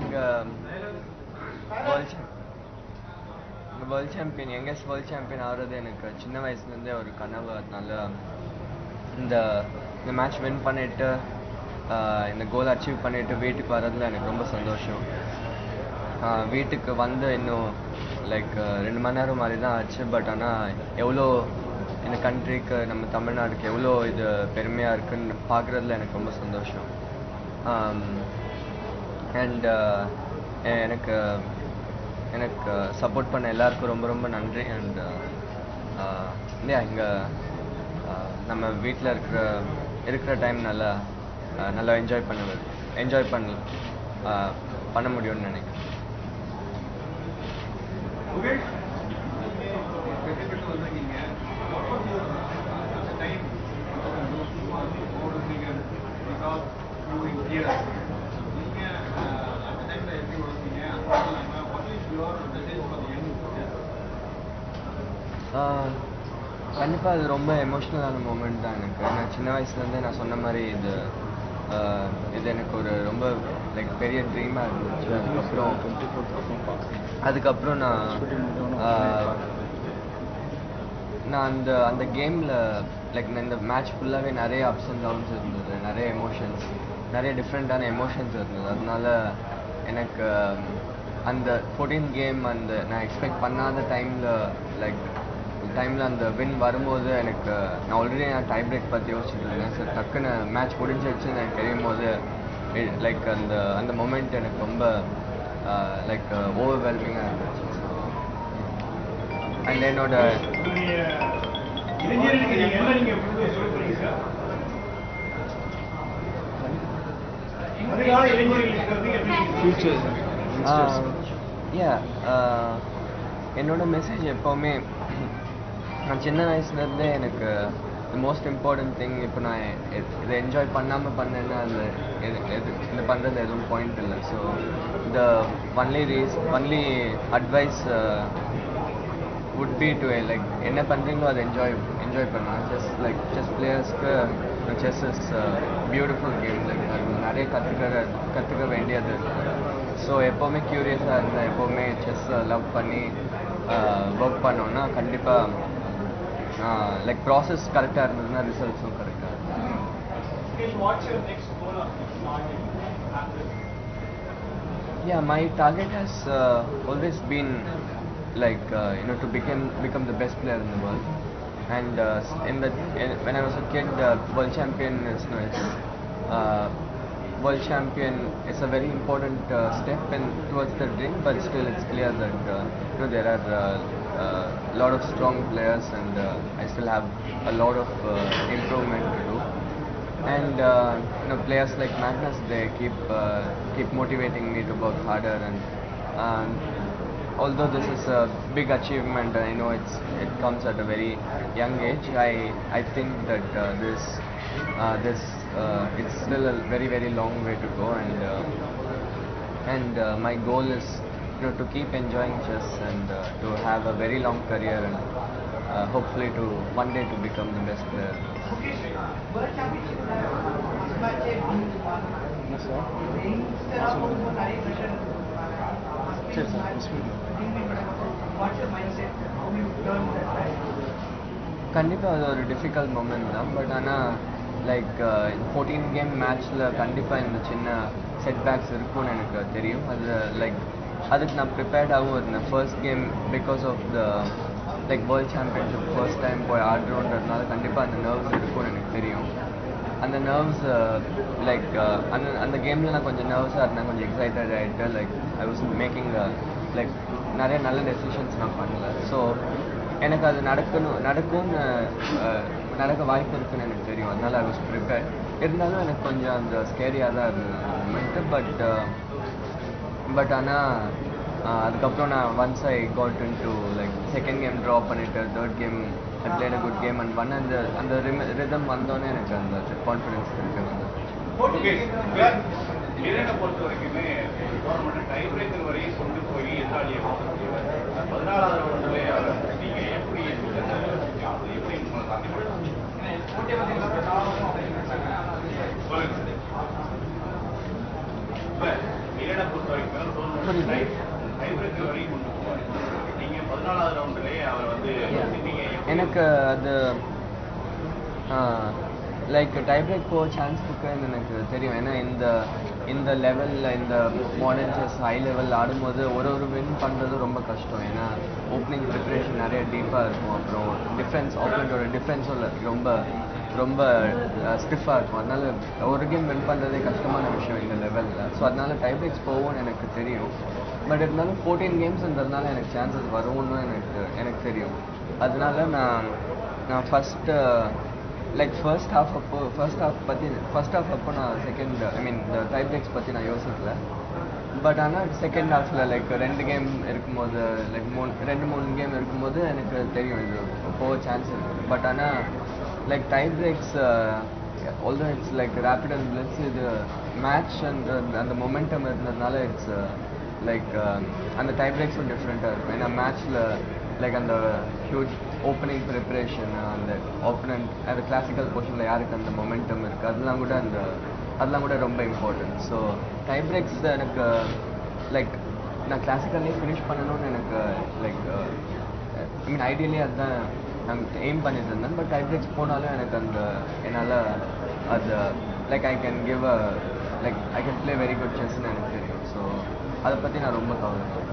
இங்கே வேர்ல்ட் இந்த world champion youngest world champion ஆகிறது எனக்கு சின்ன வயசுலேருந்தே ஒரு கனவு. அதனால இந்த இந்த மேட்ச் வின் பண்ணிட்டு இந்த கோல் அச்சீவ் பண்ணிட்டு வீட்டுக்கு வர்றதுல எனக்கு ரொம்ப சந்தோஷம். வீட்டுக்கு வந்து இன்னும் லைக் ரெண்டு மணி நேரம் மாதிரி தான் ஆச்சு. பட் ஆனால் எவ்வளோ இந்த கண்ட்ரிக்கு நம்ம தமிழ்நாடுக்கு எவ்வளோ இது பெருமையாக இருக்குன்னு பார்க்குறதுல எனக்கு ரொம்ப சந்தோஷம். அண்ட் uh, eh, எனக்கு எனக்கு சப்போர்ட் பண்ண எல்லாருக்கும் ரொம்ப ரொம்ப நன்றி. அண்ட் இல்லையா இங்கே நம்ம வீட்டில் இருக்கிற இருக்கிற டைம் uh, நல்லா நல்லா என்ஜாய் பண்ணுவேன் என்ஜாய் பண்ணி uh, பண்ண முடியும்னு நினைக்கிறேன். கண்டிப்பாக அது ரொம்ப எமோஷ்னலான மூமெண்ட் தான் எனக்கு. நான் சின்ன வயசுலேருந்தே நான் சொன்ன மாதிரி இது இது எனக்கு ஒரு ரொம்ப லைக் பெரிய ட்ரீமாக இருந்துச்சு. அதுக்கப்புறம் அதுக்கப்புறம் நான் நான் அந்த அந்த கேமில் லைக் இந்த மேட்ச் ஃபுல்லாகவே நிறைய அப்ஸ் அண்ட் டவுன்ஸ் இருந்தது. நிறைய எமோஷன்ஸ் நிறைய டிஃப்ரெண்ட்டான எமோஷன்ஸ் இருந்தது. அதனால எனக்கு அந்த ஃபோர்டீன் கேம் அந்த நான் எக்ஸ்பெக்ட் பண்ணாத டைமில் லைக் டைமில் அந்த வின் வரும்போது எனக்கு நான் ஆல்ரெடி நான் டை பிரேக் பற்றி யோசிச்சுட்டு இருந்தேன். ஸோ டக்குன்னு மேட்ச் முடிஞ்சிருச்சுன்னு எனக்கு தெரியும் போது லைக் அந்த அந்த மொமெண்ட் எனக்கு ரொம்ப லைக் ஓவர்வெல்மிங்காக இருந்துச்சு. அண்ட் என்னோட யா என்னோட மெசேஜ் எப்போவுமே நான் சின்ன வயசுலேருந்தே எனக்கு மோஸ்ட் இம்பார்ட்டன்ட் திங் இப்போ நான் இதை என்ஜாய் பண்ணாமல் பண்ணேன்னா அது எது எது இது பண்ணுறது எதுவும் பாயிண்ட் இல்லை. So the only raise only advice would be to like என்ன பண்ணுறீங்களோ அதை என்ஜாய் என்ஜாய் பண்ணலாம். Just like chess பிளேயர்ஸ்க்கு chess is beautiful game like அது நிறைய கற்றுக்கிற கற்றுக்க வேண்டியது. இருக்குது ஸோ எப்போவுமே க்யூரியஸாக இருந்தேன் எப்போவுமே செஸ் லவ் பண்ணி uh, ஒர்க் பண்ணோன்னா கண்டிப்பாக லைக் ப்ராசஸ் கரெக்டாக இருந்ததுன்னா ரிசல்ட்ஸும் கரெக்டாக இருக்கும் What's your next goal of target after Yeah, my target has uh, always been like uh, you know to become become the best player in the world. And uh, s- in the in, when I was a kid, uh, world champion is you know, it's, uh, world champion is a very important uh, step in towards the dream. But still, it's clear that uh, you know there are a uh, uh, lot of strong players, and uh, I still have a lot of uh, improvement to do. And you know players like Magnus they keep keep motivating me to work harder and um, although this is a big achievement I know it's it comes at a very young age I I think that this uh, this uh, it's still a very very long way to go and uh, and my goal is you know to keep enjoying chess and uh, to have a very long career and uh, hopefully to one day to become the best player கண்டிப்பாக அது ஒரு difficult moment தான் but ஆனால் like fourteen game மேட்ச்சில் கண்டிப்பாக இந்த சின்ன setbacks இருக்கும்னு எனக்கு தெரியும் அது லைக் அதுக்கு நான் ப்ரிப்பேர்டாகவும் இருந்தேன். First game because of the like world championship first time போய் ஆடுறோன்றதுனால கண்டிப்பாக அந்த நர்வ்ஸ் இருக்கும்னு எனக்கு தெரியும். அந்த நர்வ்ஸ் லைக் uh, uh, அந்த அந்த கேமில் நான் கொஞ்சம் நர்வஸாக இருந்தேன். கொஞ்சம் எக்ஸைட்டட் ஆகிட்டு like I was making like நிறைய நல்ல டெசிஷன்ஸ் நான் பண்ணல. ஸோ எனக்கு அது நடக்கணும் நடக்கும்னு uh, நடக்க வாய்ப்பு இருக்குன்னு எனக்கு தெரியும். அதனால் ஐ வாஸ் ப்ரிப்பேர் இருந்தாலும் எனக்கு கொஞ்சம் அந்த ஸ்கேரியாக தான் இருந்தது பட் பட் ஆனால் அதுக்கப்புறம் நான் once I got in to like second game draw பண்ணிட்டு third game I played a good game and won அந்த அந்த ரிதம் வந்தோடனே எனக்கு அந்த கான்ஃபிடன்ஸ் இருக்கு வந்து பொறுத்த வரைக்குமே பிரேக்கர் வரையும் கொண்டு போய் எதிராளியை பதினாலாவது எப்படி எப்படி வீரனை பொறுத்த வரைக்கும் புரியுது டை பிரேக்கர் வரையும் கொண்டு போவார் நீங்க பதினாலாவது ரவுண்ட்லயே அவர் வந்து Yeah. நீங்க எப்படி எனக்கு அது லைக் டை பிரேக் போக சான்ஸ் இருக்குன்னு எனக்கு தெரியும். ஏன்னா இந்த இந்த லெவலில் இந்த மாடர்ன் செஸ் ஹை லெவலில் ஆடும்போது ஒரு ஒரு வின் பண்ணுறது ரொம்ப கஷ்டம். ஏன்னா ஓப்பனிங் ப்ரிப்ரேஷன் நிறைய டீப்பாக இருக்கும். அப்புறம் டிஃபென்ஸ் ஆப்பனண்ட்டோட டிஃபென்ஸும் ரொம்ப ரொம்ப ஸ்டிஃபாக இருக்கும். அதனால் ஒரு கேம் வின் பண்ணுறதே கஷ்டமான விஷயம் இந்த லெவலில் ஸோ அதனால் டை பிரேக்ஸ் போகும்னு எனக்கு தெரியும். பட் இருந்தாலும் ஃபோர்டீன் கேம்ஸ்ன்றதுனால எனக்கு சான்சஸ் வரும்னு எனக்கு எனக்கு தெரியும். அதனால நான் நான் ஃபஸ்ட்டு லைக் ஃபர்ஸ்ட் ஹாஃப் அப்போ ஃபர்ஸ்ட் ஹாஃப் பற்றி ஃபர்ஸ்ட் ஹாஃப் அப்போ நான் செகண்ட் ஐ மீன் இந்த டைப் பிரேக்ஸ் பற்றி நான் யோசிக்கல. பட் ஆனால் செகண்ட் ஹாஃபில் லைக் ரெண்டு கேம் இருக்கும்போது லைக் மூணு ரெண்டு மூணு கேம் இருக்கும்போது எனக்கு தெரியும் இது போக சான்ஸ் இருக்குது பட் ஆனால் like tie breaks although it's like rapid and plus இது மேட்ச் uh, um, அந்த அந்த மொமெண்டம் இருந்ததுனால இட்ஸ் லைக் அந்த டைப் பிரேக்ஸும் டிஃப்ரெண்ட்டாக இருக்கும். ஏன்னா மேட்ச்சில் லைக் அந்த ஹியூஜ் ஓப்பனிங் ப்ரிப்பரேஷன் அந்த ஓப்பனண்ட் அந்த கிளாசிக்கல் போர்ஷனில் யாருக்கு அந்த மொமெண்டம் இருக்குது அதெல்லாம் கூட அந்த அதெல்லாம் கூட ரொம்ப இம்பார்ட்டன்ட் ஸோ டை பிரேக்ஸ் எனக்கு லைக் நான் கிளாசிக்கல்லே ஃபினிஷ் பண்ணணும்னு எனக்கு லைக் ஐ மீன் ஐடியலே அதுதான் நாங்கள் எய்ம் பண்ணிட்டு இருந்தேன் பட் டை பிரேக்ஸ் போனாலும் எனக்கு அந்த என்னால் அது like I can give a like I can play very good செஸ்ன்னு எனக்கு தெரியும். ஸோ அதை பற்றி நான் ரொம்ப கவலைப்படுறேன்.